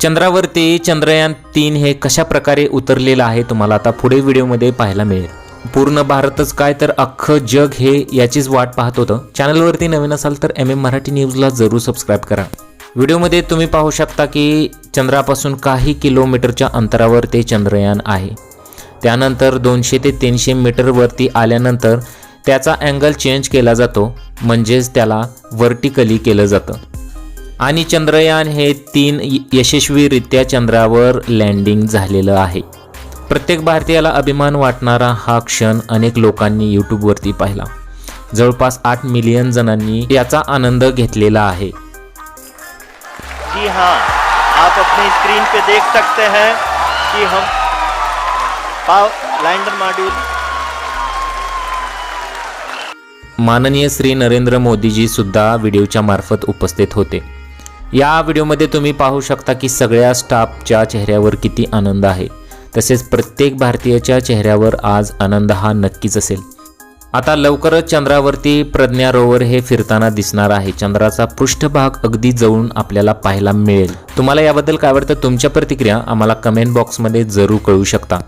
चंद्रावरती चंद्रयान तीन हे कशा प्रकारे उतरलेलं आहे तुम्हाला आता पुढे व्हिडिओमध्ये पाहायला मिळेल. पूर्ण भारतच काय तर अख्खं जग हे याचीच वाट पाहत होतं. चॅनलवरती नवीन असाल तर एम एम मराठी न्यूजला जरूर सबस्क्राईब करा. व्हिडिओमध्ये तुम्ही पाहू शकता की चंद्रापासून काही किलोमीटरच्या अंतरावर ते चंद्रयान आहे. त्यानंतर दोनशे ते तीनशे मीटरवरती आल्यानंतर त्याचा अँगल चेंज केला जातो. म्हणजेच त्याला वर्टिकली केलं जातं. आणि चंद्रयान हे तीन यशस्वीरित्या चंद्रावर लँडिंग झालेलं आहे. प्रत्येक भारतीयाला अभिमान वाटणारा हा क्षण अनेक लोकांनी यूट्यूबवरती पाहिला. जवळपास आठ मिलियन जणांनी याचा आनंद घेतलेला आहे. जी हाँ आप अपनी स्क्रीन पे देख सकते हैं कि हम पाव लैंडर मॉड्यूल माननीय श्री नरेंद्र मोदीजी सुद्धा व्हिडिओच्या मार्फत उपस्थित होते. या व्हिडिओमध्ये तुम्ही पाहू शकता की सगळ्या स्टाफच्या चेहऱ्यावर किती आनंद आहे. तसेच प्रत्येक भारतीयाच्या चेहऱ्यावर आज आनंद हा नक्कीच असेल. आता लवकरच चंद्रावरती प्रज्ञा रोवर हे फिरताना दिसणार आहे. चंद्राचा पृष्ठभाग अगदी जवळून आपल्याला पाहायला मिळेल. तुम्हाला याबद्दल काय वाटतं? तुमच्या प्रतिक्रिया आम्हाला कमेंट बॉक्समध्ये जरूर कळू शकता.